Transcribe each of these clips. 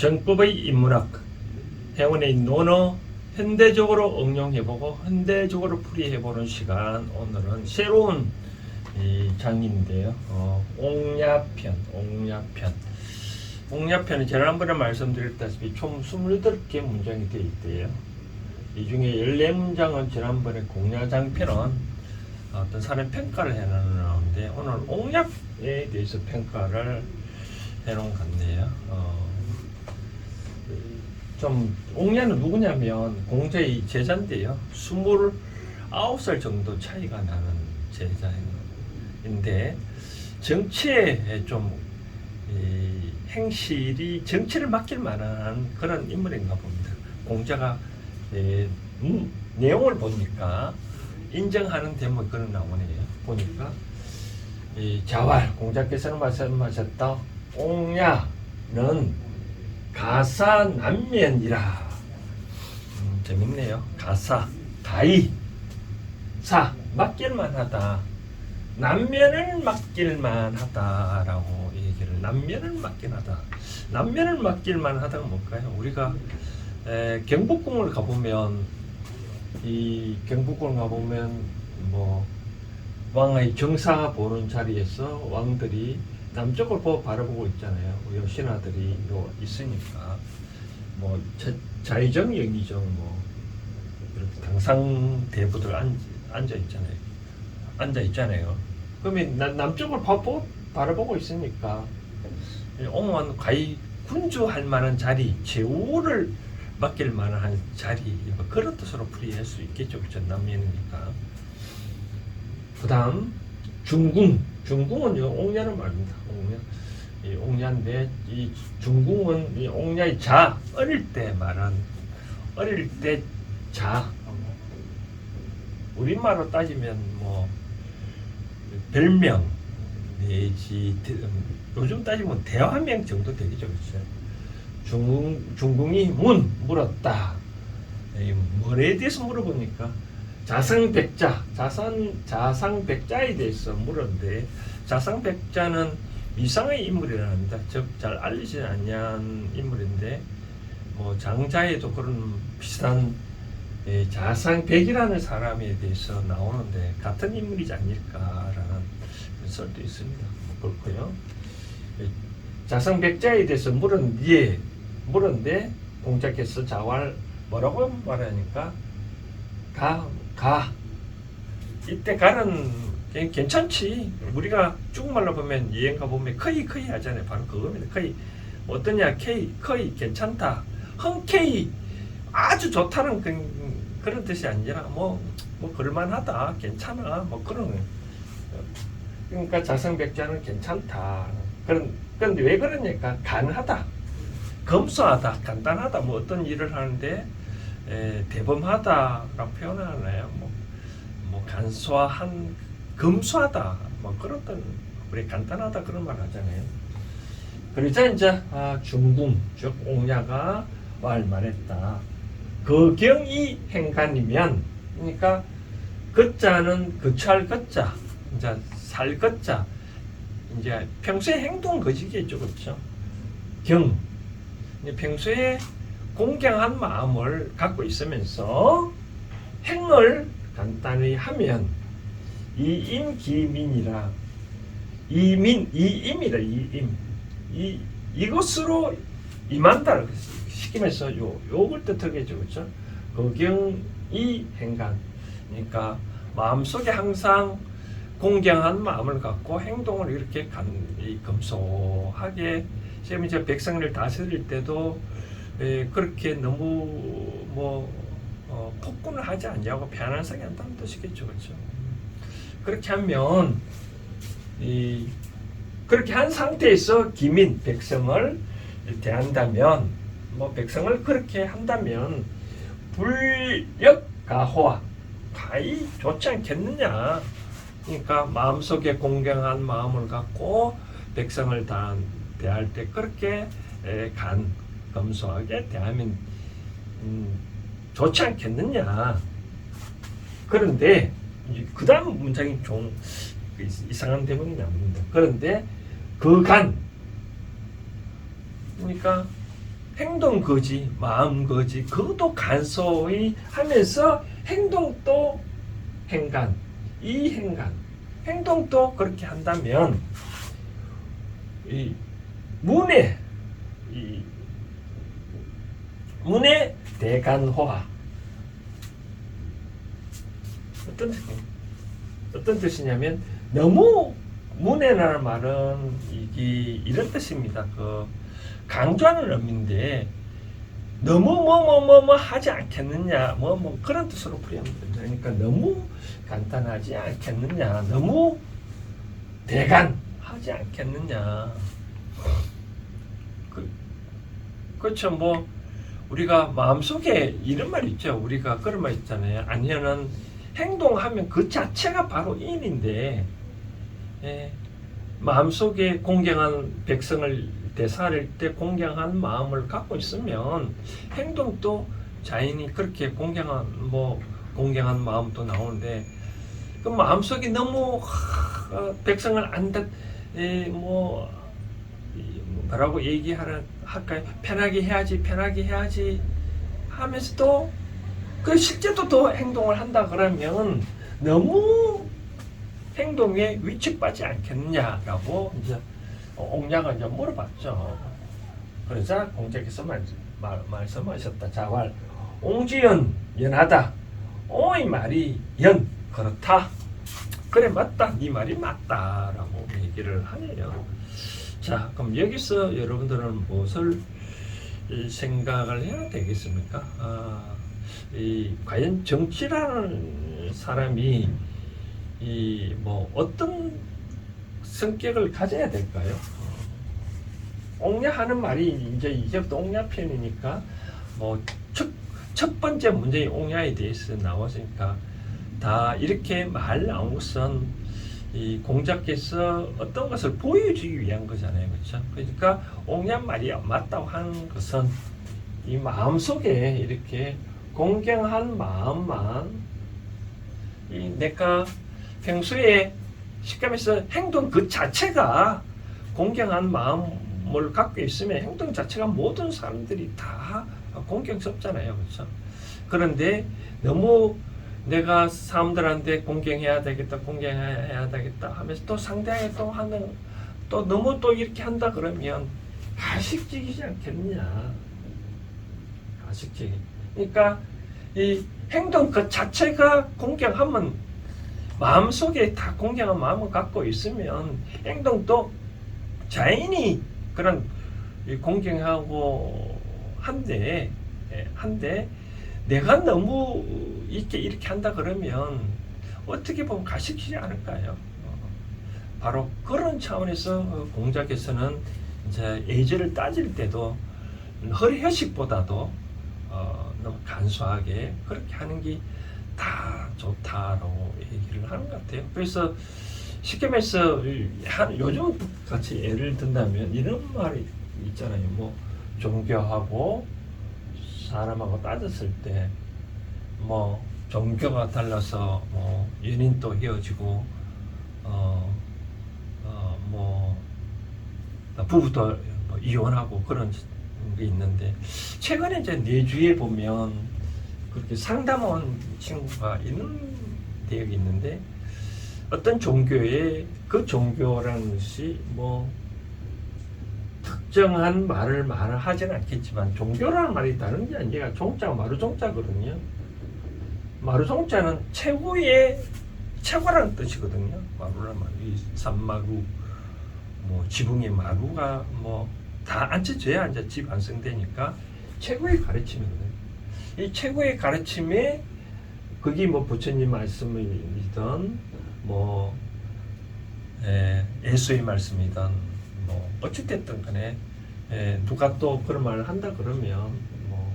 정법의 인문학 행운의 논어 현대적으로 응용해보고 현대적으로 풀이해보는 시간. 오늘은 새로운 이 장인인데요. 어, 옥야편 옥야편. 옥야편은 지난번에 말씀드렸다시피 총 28개 문장이 되어 있대요. 이 중에 14문장은 지난번에 공야장편은 어떤 사람 평가를 해놓는데 오늘 옥약에 대해서 평가를 해놓은 것 같네요. 어, 좀 옥야는 누구냐면 공자의 제자인데요. 29살 정도 차이가 나는 제자인데 정치에 좀 이, 행실이 정치를 맡길 만한 그런 인물인가 봅니다. 공자가 에, 음, 내용을 보니까 인정하는 대목이 그런 나오네요. 보니까 이 자왈 공자께서는 말씀하셨다. 옹야는 가사 남면이라. 음, 재밌네요. 가사 가이 사 맡길만하다. 남면을 맡길만하다라고 얘기를 남면을 맡길하다. 남면을 맡길만하다가 뭘까요? 우리가 에, 경복궁을 가보면 이 경복궁 가보면 뭐 왕의 정사 보는 자리에서 왕들이 남쪽을 보고 바라보고 있잖아요. 요 신하들이 요 있으니까 뭐 자, 자의정 영의정 뭐 이렇게 당상 대부들 앉, 앉아 있잖아요. 앉아 있잖아요. 그러면 나, 남쪽을 바보, 바라보고 있으니까 옹은 과히 군주할 만한 자리, 제후를 맡길 만한 자리 뭐 그런 뜻으로 풀이할 수 있겠죠 그렇죠 남면이니까 그 다음 중궁 중궁은요 옥냐는 말입니다 옥냐 이 옥냐인데 이 중궁은 이 옥냐의 자 어릴 때 말한 어릴 때 자 우리말로 따지면 뭐 별명 내지 요즘 따지면 대화명 정도 되겠죠 그렇죠 중궁, 중궁이 문 물었다. 이 뭐에 대해서 물어보니까 자상백자, 자산 자상백자에 대해서 물었는데 자상백자는 미상의 인물이랍니다. 즉잘 알리지 않는 인물인데 뭐 장자에도 그런 비슷한 예, 자상 백이라는 사람에 대해서 나오는데 같은 인물이지 않을까라는 설도 있습니다. 뭐 그렇고요. 예, 자상 백자에 대해서 물은 예, 물었는데 공자께서 자활 뭐라고 말하니까 가, 가. 이때 가는 괜- 괜찮지. 우리가 중국말로 보면 여행 가 보면 커이 커이 하잖아요. 바로 그겁니다. 커이. 어떠냐 케이 커이 괜찮다. 흔케이 아주 좋다는 그, 그런 뜻이 아니라 뭐, 뭐 그럴만하다. 괜찮아. 뭐 그런. 그러니까 자성백자는 괜찮다. 그런, 그런데 왜 그러니까 가능하다. 검소하다, 간단하다, 뭐 어떤 일을 하는데 에, 대범하다라고 표현하나요? 뭐, 뭐 간소한, 검소하다, 뭐 그런 뜻, 우리 간단하다 그런 말 하잖아요. 그러자 이제 아, 중궁, 즉 옥야가 말 말했다. 거경이 행간이면, 그러니까 거자는 거처할 거자, 이제 살 거자, 이제 평소에 행동 거지겠죠, 그렇죠? 경 평소에 공경한 마음을 갖고 있으면서 행을 간단히 하면 이임 기민이라. 이민 이임이라 이임. 이 이것으로 임한다를 시키면서 요 요걸 뜻하겠죠 그렇죠 거경이 행간. 그러니까 마음속에 항상 공경한 마음을 갖고 행동을 이렇게 간, 이 검소하게 지금 이제 백성을 다스릴 때도 에, 그렇게 너무 뭐 어, 폭군을 하지 않냐고 편안하게 한다는 뜻이겠죠, 그렇죠? 그렇게 하면 이 그렇게 한 상태에서 기민 백성을 대한다면 뭐 백성을 그렇게 한다면 불력가호와 가히 좋지 않겠느냐? 그러니까 마음속에 공경한 마음을 갖고 백성을 다 대할 때 그렇게 에, 간 검소하게 대하면 음, 좋지 않겠느냐. 그런데 그 다음 문장이 좀 이상한 대목이 나옵니다. 그런데 그 간, 그러니까 행동 거지, 마음 거지, 그것도 간소히 하면서 행동도 행간, 이 행간, 행동도 그렇게 한다면 이 문에 이 문의 대간화 어떤 뜻이 어떤 뜻이냐면 너무 문해라는 말은 이게 이런 뜻입니다. 그 강조하는 의미인데 너무 뭐 뭐 뭐 뭐 하지 않겠느냐 뭐뭐 그런 뜻으로 풀이하면 됩니다. 그러니까 너무 간단하지 않겠느냐 너무 대간 하지 않겠느냐 그, 그렇죠 뭐 우리가 마음속에 이런 말 있죠 우리가 그런 말 있잖아요 아니면은 행동하면 그 자체가 바로 인인데 예, 마음속에 공경한 백성을 대사할 때 공경한 마음을 갖고 있으면 행동도 자연히 그렇게 공경한 뭐 공경한 마음도 나오는데 그 마음속에 너무 하, 어, 백성을 안다 에, 뭐 이, 뭐라고 얘기하라 할까요? 편하게 해야지 편하게 해야지 하면서도 그 실제도 더 행동을 한다 그러면 너무 행동에 위축받지 않겠느냐라고 이제 옥냐가 이제 물어봤죠. 그러자 공자께서 말씀하셨다. 자활 옹지연 연하다. 오이 말이 연 그렇다. 그래 맞다. 네 말이 맞다라고 얘기를 하네요. 자 그럼 여기서 여러분들은 무엇을 이 생각을 해야 되겠습니까? 아, 이 과연 정치라는 사람이 이 뭐 어떤 성격을 가져야 될까요? 옹야 하는 말이 이제 이제부터 옹야 편이니까 뭐첫 첫 번째 문제인 옹야에 대해서 나왔으니까 다 이렇게 말 나온 것은 이 공자께서 어떤 것을 보여주기 위한 거잖아요, 그렇죠? 그러니까 옹야 말이 맞다고 하는 것은 이 마음 속에 이렇게 공경한 마음만 이 내가 평소에 식감에서 행동 그 자체가 공경한 마음을 갖고 있으면 행동 자체가 모든 사람들이 다 공경스럽잖아요. 그렇죠? 그런데 너무 내가 사람들한테 공경해야 되겠다, 공경해야 되겠다 하면서 또 상대에게 또 하는 또 너무 또 이렇게 한다 그러면 가식적이지 않겠느냐. 가식적이. 그러니까 이 행동 그 자체가 공경하면 마음속에 다 공경한 마음을 갖고 있으면 행동도 자연히 그런 이 공경하고 한데 예, 한데 내가 너무 이렇게 이렇게 한다 그러면 어떻게 보면 가식이지 않을까요? 어, 바로 그런 차원에서 공자께서는 이제 예절을 따질 때도 허리 회식보다도 어, 너무 간소하게 그렇게 하는 게 다 좋다라고 얘기를 하는 것 같아요. 그래서 쉽게 말해서 한 요즘 같이 예를 든다면 이런 말이 있잖아요. 뭐 종교하고 사람하고 따졌을 때 뭐 종교가 달라서 뭐 연인도 헤어지고 어, 어 뭐 부부도 뭐 이혼하고 그런 게 있는데 최근에 이제 내주에 보면 그렇게 상담원 친구가 있는 대역이 있는데 어떤 종교에 그 종교라는 것이 뭐 특정한 말을 말하지는 않겠지만 종교라는 말이 다른 게 아니라 종자가 마루종자거든요. 마루종자는 최고의 최고라는 뜻이거든요. 마루란 말이 산마루 뭐 지붕의 마루가 뭐 다 앉혀져야 이제 집 완성되니까 최고의 가르침이거든요. 이 최고의 가르침에 그게 뭐 부처님 말씀이든 뭐 예, 예수의 말씀이든 뭐 어찌됐든 간에 예, 누가 또 그런 말을 한다 그러면 뭐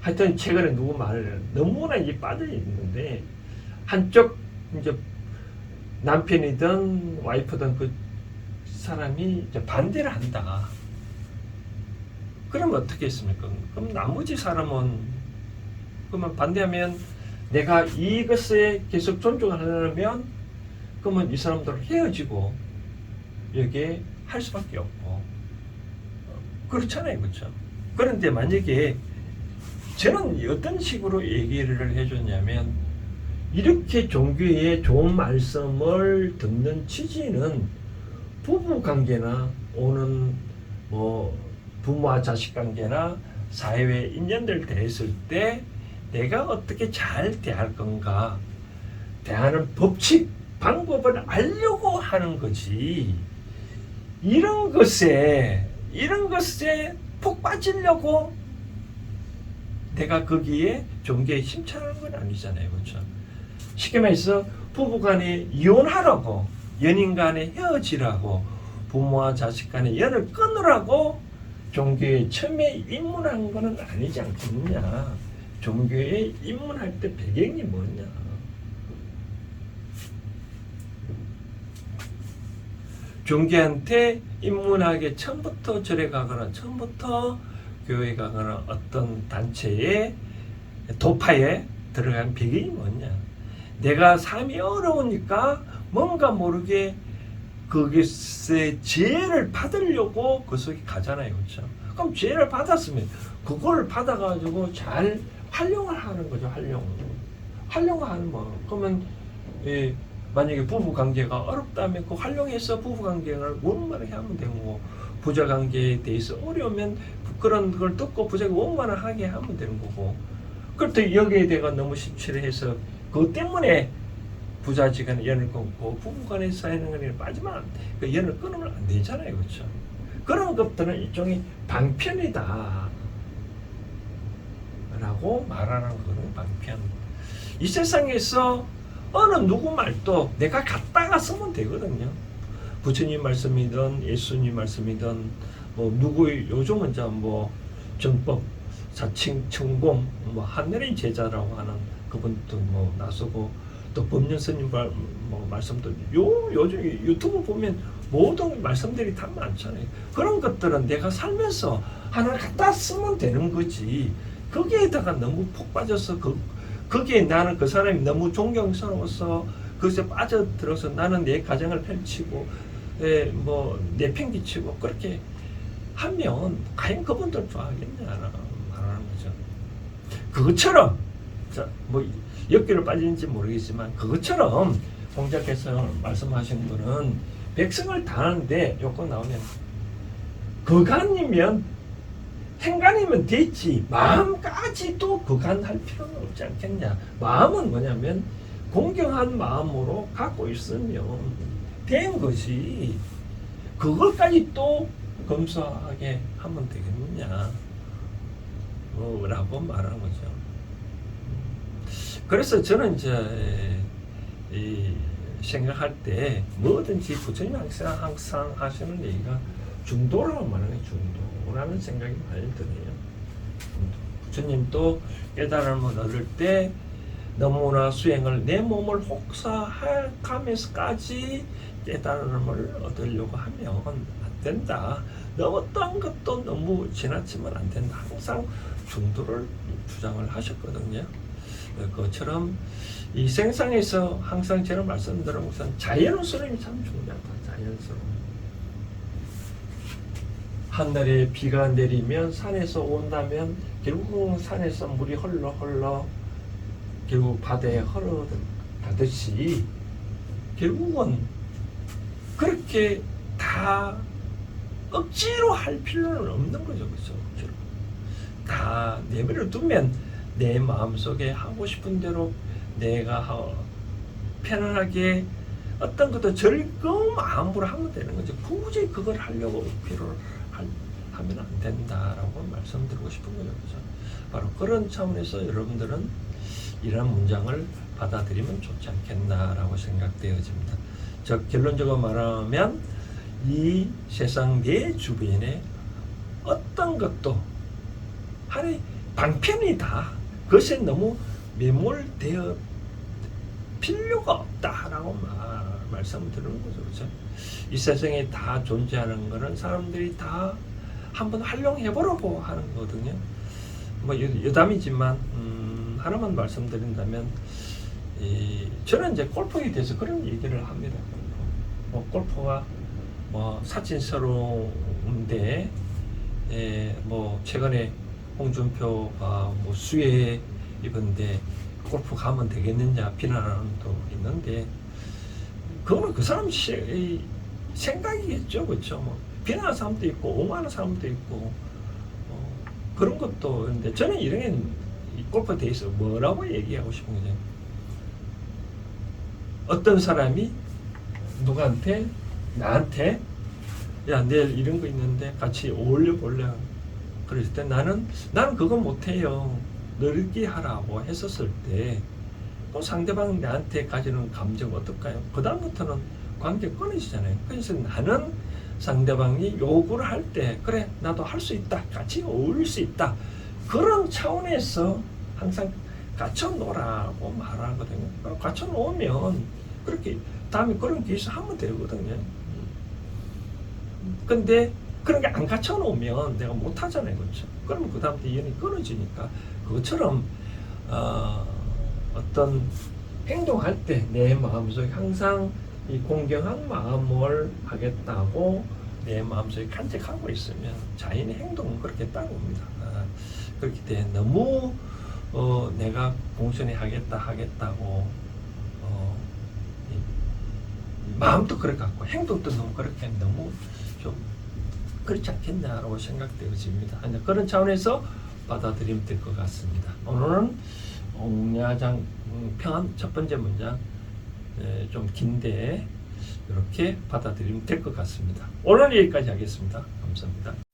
하여튼 최근에 누구 말을 너무나 이제 빠져 있는데 한쪽 이제 남편이든 와이프든 그 사람이 이제 반대를 한다. 그러면 어떻게 했습니까? 그럼 나머지 사람은 그러면 반대하면 내가 이것에 계속 존중을 하려면 그러면 이 사람들 헤어지고 여기에 할 수밖에 없고 그렇잖아요, 그렇죠? 그런데 만약에 저는 어떤 식으로 얘기를 해줬냐면 이렇게 종교의 좋은 말씀을 듣는 취지는 부부 관계나 오는 뭐 부모와 자식 관계나 사회에 인연들 대했을 때 내가 어떻게 잘 대할 건가? 대하는 법칙 방법을 알려고 하는 거지. 이런 것에 이런 것에 폭 빠지려고 내가 거기에 종교에 힘차는 건 아니잖아요. 그렇죠? 쉽게 말해서 부부간에 이혼하라고 연인간에 헤어지라고 부모와 자식 간에 연을 끊으라고 종교에 처음에 입문한 거는 아니지 않겠느냐. 종교에 입문할 때 배경이 뭐냐. 종교한테 입문하기 처음부터 절에 가거나 처음부터 교회 가거나 어떤 단체에 도파에 들어간 배경이 뭐냐. 내가 삶이 어려우니까 뭔가 모르게 거기서 지혜를 받으려고 그 속에 가잖아요. 그렇죠? 그럼 지혜를 받았으면 그걸 받아가지고 잘 활용을 하는 거죠 활용. 활용하는 뭐 그러면 예, 만약에 부부 관계가 어렵다면 그 활용해서 부부 관계를 원만하게 하면 되고 부자 관계에 대해서 어려우면 그런 걸 듣고 부자가 원만하게 하면 되는 거고. 그렇다고 여기에 대가 너무 심취를 해서 그것 때문에 부자지간에 연을 끊고 부부간에 쌓이는 거에 빠지면 안 돼. 그 연을 끊으면 안 되잖아요 그렇죠 그런 것들은 일종의 방편이다 라고 말하는 거는 방편 이 세상에서 어느 누구 말도 내가 갖다가 쓰면 되거든요. 부처님 말씀이든 예수님 말씀이든 뭐 누구 요즘은 저뭐 정법 사칭 천공 뭐 하늘의 제자라고 하는 그분도 뭐 나서고 또 말, 뭐 말씀도 요 요즘 유튜브 보면 모든 말씀들이 다 많잖아요. 그런 것들은 내가 살면서 하나 갖다 쓰면 되는 거지. 거기에다가 너무 폭 빠져서 그 거기에 나는 그 사람이 너무 존경스러워서 그것에 빠져들어서 나는 내 가정을 펼치고 에, 뭐 내팽기치고 그렇게 하면 과연 그분들 좋아하겠냐 말하는 거죠. 그것처럼 자 뭐 엮기를 빠지는지 모르겠지만 그것처럼 공자께서 말씀하신 분은 백성을 다하는데 요건 나오면 그간이면 행간이면 됐지 마음까지도 그간할 필요는 없지 않겠냐. 마음은 뭐냐면 공경한 마음으로 갖고 있으면 된 것이 그걸까지 또 검소하게 하면 되겠느냐. 뭐, 라고 말하는 거죠 그래서 저는 이제 이 생각할 때 뭐든지 부처님 항상 항상 하시는 얘기가 중도라고 말하는 게 중도라는 생각이 많이 드네요. 부처님도 깨달음을 얻을 때 너무나 수행을 내 몸을 혹사하면서까지 깨달음을 얻으려고 하면 안 된다. 너무 어떤 것도 너무 지나치면 안 된다. 항상 중도를 주장을 하셨거든요. 그것처럼 이 생상에서 항상 제가 말씀드린 것은 자연스러움이 참 중요하다. 자연스러움. 한날에 비가 내리면 산에서 온다면 결국은 산에서 물이 흘러 흘러 결국 바다에 흘러가듯이 결국은 그렇게 다 억지로 할 필요는 없는 거죠. 그렇죠? 억지로. 다 내버려 두면 내 마음속에 하고 싶은 대로 내가 하- 편안하게 어떤 것도 즐거운 마음으로 하면 되는 거죠. 굳이 그걸 하려고 필요를 할- 하면 안 된다라고 말씀드리고 싶은 거죠. 그죠? 바로 그런 차원에서 여러분들은 이런 문장을 받아들이면 좋지 않겠나라고 생각되어집니다. 즉 결론적으로 말하면 이 세상 내 주변에 어떤 것도 하나의 방편이다. 그것에 너무 매몰되어 필요가 없다라고 말, 말씀을 드리는 거죠. 그렇죠? 이 세상에 다 존재하는 거는 사람들이 다 한번 활용해 보려고 하는 거거든요. 뭐 여- 여담이지만 음, 하나만 말씀드린다면 이, 저는 이제 골프에 대해서 그런 얘기를 합니다. 뭐 골프가 뭐 사진스러운데 에, 뭐 최근에 홍준표가 뭐 수해 입은데 골프 가면 되겠느냐 비난하는 도 있는데 그거는 그 사람 시, 이 생각이겠죠, 그렇죠? 뭐 비난하는 사람도 있고 옹호하는 사람도 있고 어, 그런 것도 있는데 저는 이런 이 골프에 대해서 뭐라고 얘기하고 싶은 거죠? 어떤 사람이 누구한테 나한테 야 내일 이런 거 있는데 같이 어울려 볼래 그랬을 때 나는 나는 그거 못해요 너르기 하라고 했었을 때 또 상대방 나한테 가지는 감정 어떨까요? 그 다음부터는 관계 끊어지잖아요. 그래서 나는 상대방이 요구를 할 때 그래 나도 할 수 있다 같이 어울릴 수 있다 그런 차원에서 항상 갖춰 놓으라고 말하거든요. 갖춰 놓으면 그렇게 다음에 그런 기술 하면 되거든요. 근데 그런 게 안 갖춰 놓으면 내가 못 하잖아요, 그렇죠? 그러면 그 다음부터 인연이 끊어지니까 그것처럼 어, 어떤 행동할 때 내 마음속에 항상 이 공경한 마음을 하겠다고 내 마음속에 간직하고 있으면 자연의 행동은 그렇게 따라옵니다. 아, 그렇기 때문에 너무 어, 내가 공손히 하겠다 하겠다고 어, 이 마음도 그래 갖고 행동도 너무 그렇게 너무 좀 그렇지 않겠냐라고 생각되어집니다. 그런 차원에서 받아들이면 될 것 같습니다. 오늘은 옹야장 편첫 번째 문장 에, 좀 긴데 이렇게 받아들이면 될 것 같습니다. 오늘 여기까지 하겠습니다. 감사합니다.